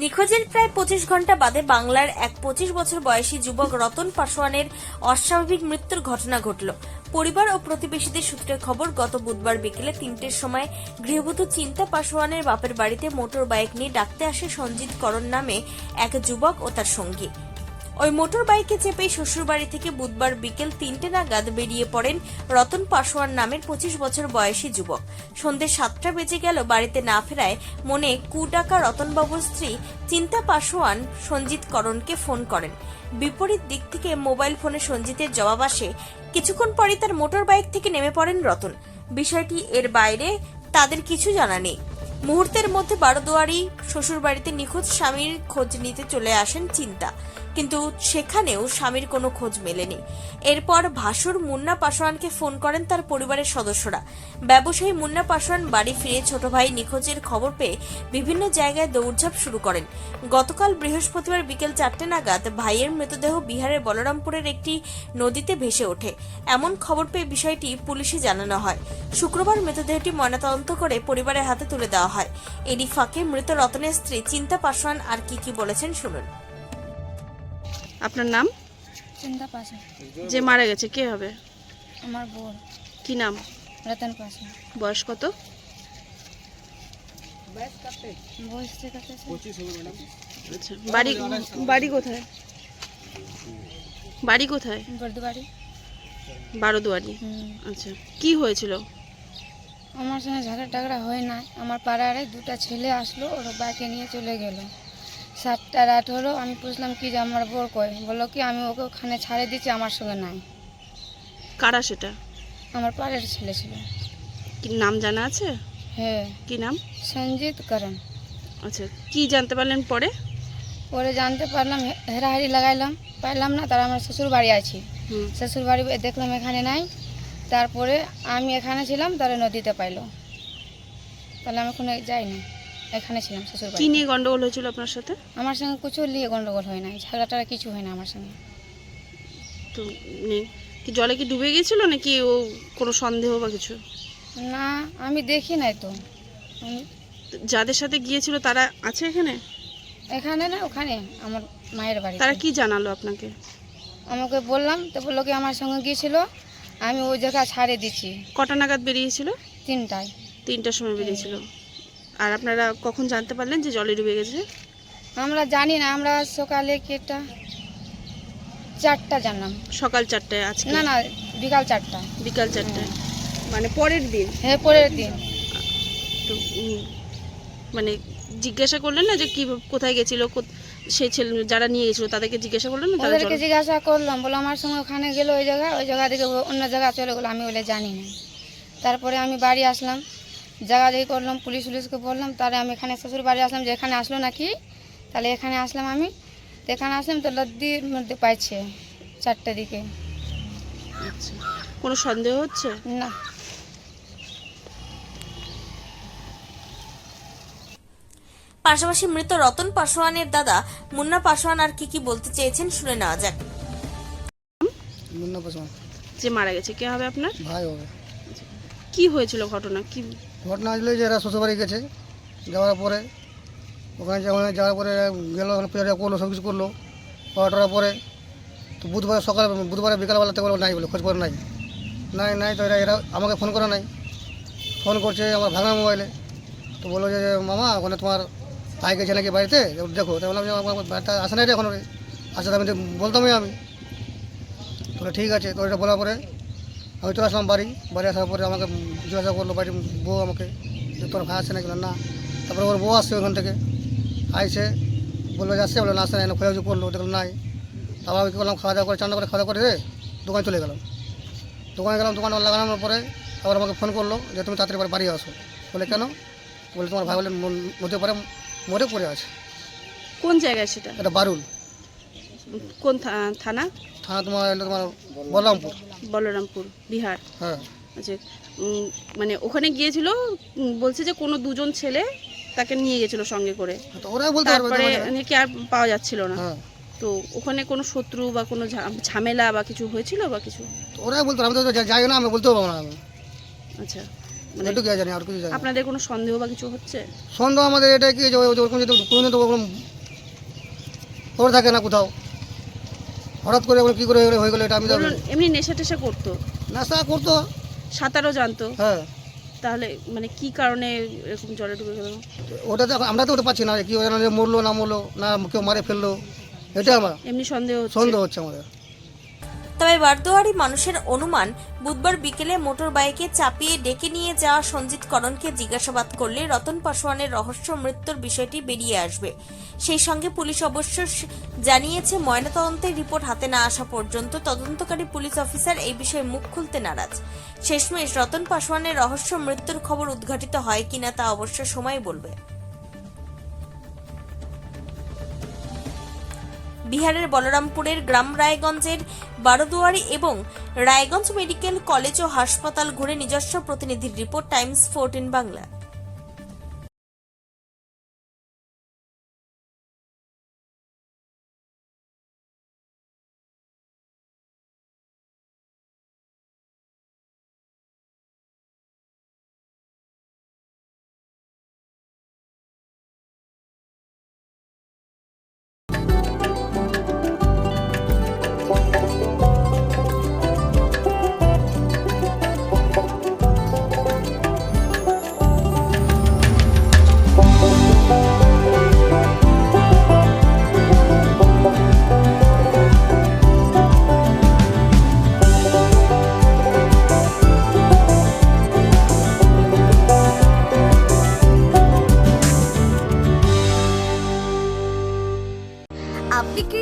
নিখোঁজের প্রায় পঁচিশ ঘণ্টা বাদে বাংলার এক পঁচিশ বছর বয়সী যুবক রতন পাশোয়ানের অস্বাভাবিক মৃত্যুর ঘটনা ঘটল। পরিবার ও প্রতিবেশীদের সূত্রে খবর, গত বুধবার বিকেলে তিনটের সময় গৃহবধূ চিন্তা পাশোয়ানের বাপের বাড়িতে মোটর বাইক নিয়ে ডাকতে আসে সঞ্জিত করণ নামে এক যুবক ও তার সঙ্গী। ওই মোটর বাইকে চেপে শ্বশুরবাড়ি থেকে বুধবার বিকেল তিনটে নাগাদ বেরিয়ে পড়েন রতন পাসোয়ান নামের পঁচিশ বছর বয়সী যুবক। সন্ধ্যে সাতটা বেজে গেল, বাড়িতে না ফেরায় মনে কু ডাকা রতনবাবুর স্ত্রী চিন্তা পাসোয়ান সঞ্জিত করণকে ফোন করেন। বিপরীত দিক থেকে মোবাইল ফোনে সঞ্জিতের জবাব আসে, কিছুক্ষণ পরই তার মোটর বাইক থেকে নেমে পড়েন রতন। বিষয়টি এর বাইরে তাদের কিছু জানা নেই। মুহূর্তের মধ্যে বারোদুয়ারি শ্বশুরবাড়িতে নিখোঁজ স্বামীর খোঁজ নিতে চলে আসেন চিন্তা। কিন্তু সেখানেও স্বামীর কোনো খোঁজ মেলেনি। এরপর ভাসুর মুন্না পাশোয়ানকে ফোন করেন তার পরিবারের সদস্যরা। ব্যবসায়ী মুন্না পাশোয়ান বাড়ি ফিরে ছোট ভাই নিখোঁজের খবর পেয়ে বিভিন্ন জায়গায় দৌড়ঝাঁপ শুরু করেন। গতকাল বৃহস্পতিবার বিকেল চারটে নাগাদ ভাইয়ের মৃতদেহ বিহারের বলরামপুরের একটি নদীতে ভেসে ওঠে। এমন খবর পেয়ে বিষয়টি পুলিশে জানানো হয়। শুক্রবার মৃতদেহটি ময়নাতদন্ত করে পরিবারের হাতে তুলে দেওয়া হয়। এরই ফাঁকে মৃত রতনের স্ত্রী চিন্তা পাশোয়ান আর কি কি বলেছেন শুনুন। আপনার নাম? চিন্তা পাশে। যে মারা গেছে কে হবে? আমার বোন। কি নাম? রতন পাশে। বয়স কত? আচ্ছা বাড়ি বাড়ি কোথায়? বাড়ি কোথায়? বর্দুবাড়ি বারোদুয়ারি। হুম। আচ্ছা কি হয়েছিল? আমার সঙ্গে ঝগড়া টাগড়া হয় না আমার পাড়ারে দুটো ছেলে আসলো ওরা বাইকে নিয়ে চলে গেল। সাতটা রাত হলো আমি পুছলাম কি যে আমার বোর কয় বলল কি আমি ওকে ওখানে ছাড়ে দিচ্ছি আমার সঙ্গে নাই। কারা সেটা? আমার পাড়ের ছেলে ছিল। কি নাম জানা আছে? হ্যাঁ। কি নাম? সঞ্জিত করণ আচ্ছা কি জানতে পারলেন পরে? পরে জানতে পারলাম হেরাহারি লাগাইলাম। পাইলাম না তার আমার শ্বশুর বাড়ি আছি শ্বশুর বাড়ি দেখলাম এখানে নাই। তারপরে আমি এখানে ছিলাম তারা নদীতে পাইলো। তাহলে আমি কোনো যাইনি। এখানে ছিলাম শ্বশুর কি নিয়ে গন্ডগোল হয়েছিল আপনার সাথে? আমার সঙ্গে কিছু নিয়ে গন্ডগোল হয় না ঝগড়া টাড়া কিছু হয় না আমার সঙ্গে। তো নেই কি জলে কি ডুবে গিয়েছিল নাকি ও কোনো সন্দেহ বা কিছু? না আমি দেখি নাই তো। আমি তো যাদের সাথে গিয়েছিল তারা আছে এখানে? এখানে না ওখানে আমার মায়ের বাড়ি তারা কি জানালো আপনাকে? আমাকে বললাম তো বলল কি আমার সঙ্গে গিয়েছিল আমি ওই জায়গা ছাড়ে দিচ্ছি কটা নাগাদ বেরিয়েছিল? তিনটায়। তিনটার সময় বেরিয়েছিল। আর আপনারা কখন জানতে পারলেন যে জলে ডুবে গেছে? আমরা জানি না আমরা সকালে কেটা চারটা জানলাম। সকাল চারটায় আজকে? না না বিকাল চারটা। বিকাল চারটায়। মানে পরের দিন? হ্যাঁ পরের দিন। তো মানে জিজ্ঞাসা করলেন না যে কি কোথায় গেছিল সেই ছেলে যারা নিয়ে গেছিল তাদেরকে জিজ্ঞাসা করলেন না তাদেরকে জিজ্ঞাসা করলাম বলে আমার সঙ্গে ওখানে গেলো ওই জায়গা ওই জায়গা থেকে অন্য জায়গা চলে গেলো আমি বলে জানি না। তারপরে আমি বাড়ি আসলাম। জায়গা দেখি করলাম পুলিশ পুলিশকে বললাম তাহলে আমি এখানে শ্বশুর বাড়ি আসলাম। যে এখানে আসলো নাকি? তাহলে এখানে আসলাম আমি। তো এখানে আসলাম তো লদ্দির মধ্যে পাইছে চারটে দিকে। আচ্ছা। কোনো সন্দেহ হচ্ছে? না। পাশাপাশি মৃত রতন পাশোয়ানের দাদা মুন্না পাশোয়ান আর কি কি বলতে চেয়েছেন শুনে নেওয়া যাক। মুন্না পাসওয়ান যে মারা গেছে কে হবে আপনার? ভাই হবে। কি হয়েছিল ঘটনা? কি? ঘটনা আসলে যে এরা শ্বশুরবাড়ি গেছে, যাওয়ার পরে, ওখানে যাওয়া- যাওয়ার পরে গেলো পূজা করল, সব কিছু করল। করা টরার পরে তো বুধবার সকালে, বুধবারে বিকালবেলা বলো নাই বলে, খোঁজ করে নাই। নাই নাই তো এরা এরা আমাকে ফোন করে নাই। ফোন করছে আমার ভাঙা মোবাইলে। তো বলল যে মামা, ওখানে তোমার ভাই গেছে নাকি বাড়িতে? দেখো। তো বললাম যে, আমার বাড়িতে আসে নাই রে এখন আসলে আমি বলতামই আমি। বলে, ঠিক আছে। তো এটা বলার পরে আমি চলে আসলাম বাড়ি বাড়ি আসার পরে আমাকে জিজ্ঞাসা করল বাড়ির বউ আমাকে যে তোর ভাই আছে নাকি? না তারপরে ওর বউ আসছে ওখান থেকে আইসে বলল যে আসছে বলে না আসছে না। খোঁজাখুঁজি করল দেখলাম নাই। তারপর আমি কী করলাম খাওয়া দাওয়া করে চান্না করে খাওয়া দাওয়া করে রে দোকানে চলে গেলাম। দোকানে গেলাম দোকানে লাগানোর পরে আবার আমাকে ফোন করল যে তুমি তাড়াতাড়ি বাড়ি আসো। বলে কেন? বলে তোমার ভাই বলে মধ্যে পরে মরে পড়ে আছে। কোন জায়গায় সেটা? এটা বারুল। কোন থানা? থানা তোমার এলো তোমার বলরামপুর? বলরামপুর বিহার। হ্যাঁ। আচ্ছা মানে ওখানে গিয়েছিল বলছে যে কোনো দুজন ছেলে তাকে নিয়ে গেছিল সঙ্গে করে। ওরাই বলতে তারপরে নাকি আর পাওয়া যাচ্ছিল না। হ্যাঁ। তো ওখানে কোনো শত্রু বা কোনো ঝামেলা বা কিছু হয়েছিল বা কিছু? ওরাই বলতে পারবে আমি তো যাই না আমি বলতেও পারব না আমি। আচ্ছা মানে জানি আর কিছু আপনাদের কোনো সন্দেহ বা কিছু হচ্ছে? সন্দেহ আমাদের এটা কি যে ওরকম যদি ওরকম খবর থাকে না কোথাও। হঠাৎ করে কি কী করে হয়ে গেলো এটা আমি এমনি নেশা টেশা করতো? নাস্তা করতো। সাঁতারও জানতো? হ্যাঁ। তাহলে মানে কি কারণে এরকম জলে ডুবে গেল? ওটা তো আমরা তো ওটা পাচ্ছি না কি মরলো না মরলো না কেউ মারে ফেলল এটা আমার। এমনি সন্দেহ হচ্ছে? সন্দেহ হচ্ছে আমাদের। তবে বারদোয়ারি মানুষের অনুমান, বুধবার বিকেলে মোটর বাইকে চাপিয়ে ডেকে নিয়ে যাওয়া সঞ্জিত করণকে জিজ্ঞাসাবাদ করলে রতন পাসওয়ানের রহস্য মৃত্যুর বিষয়টি বেরিয়ে আসবে। সেই সঙ্গে পুলিশ অবশ্য জানিয়েছে, ময়নাতদন্তের রিপোর্ট হাতে না আসা পর্যন্ত তদন্তকারী পুলিশ অফিসার এই বিষয়ে মুখ খুলতে নারাজ। শেষমেশ রতন পাসওয়ানের রহস্য মৃত্যুর খবর উদ্ঘাটিত হয় কিনা তা অবশ্য সময় বলবে। বিহারের বলরামপুরের গ্রাম রায়গঞ্জের বারোদুয়ারি এবং রায়গঞ্জ মেডিকেল কলেজ ও হাসপাতাল ঘুরে নিজস্ব প্রতিনিধির রিপোর্ট টাইমস ফোরটিন বাংলা।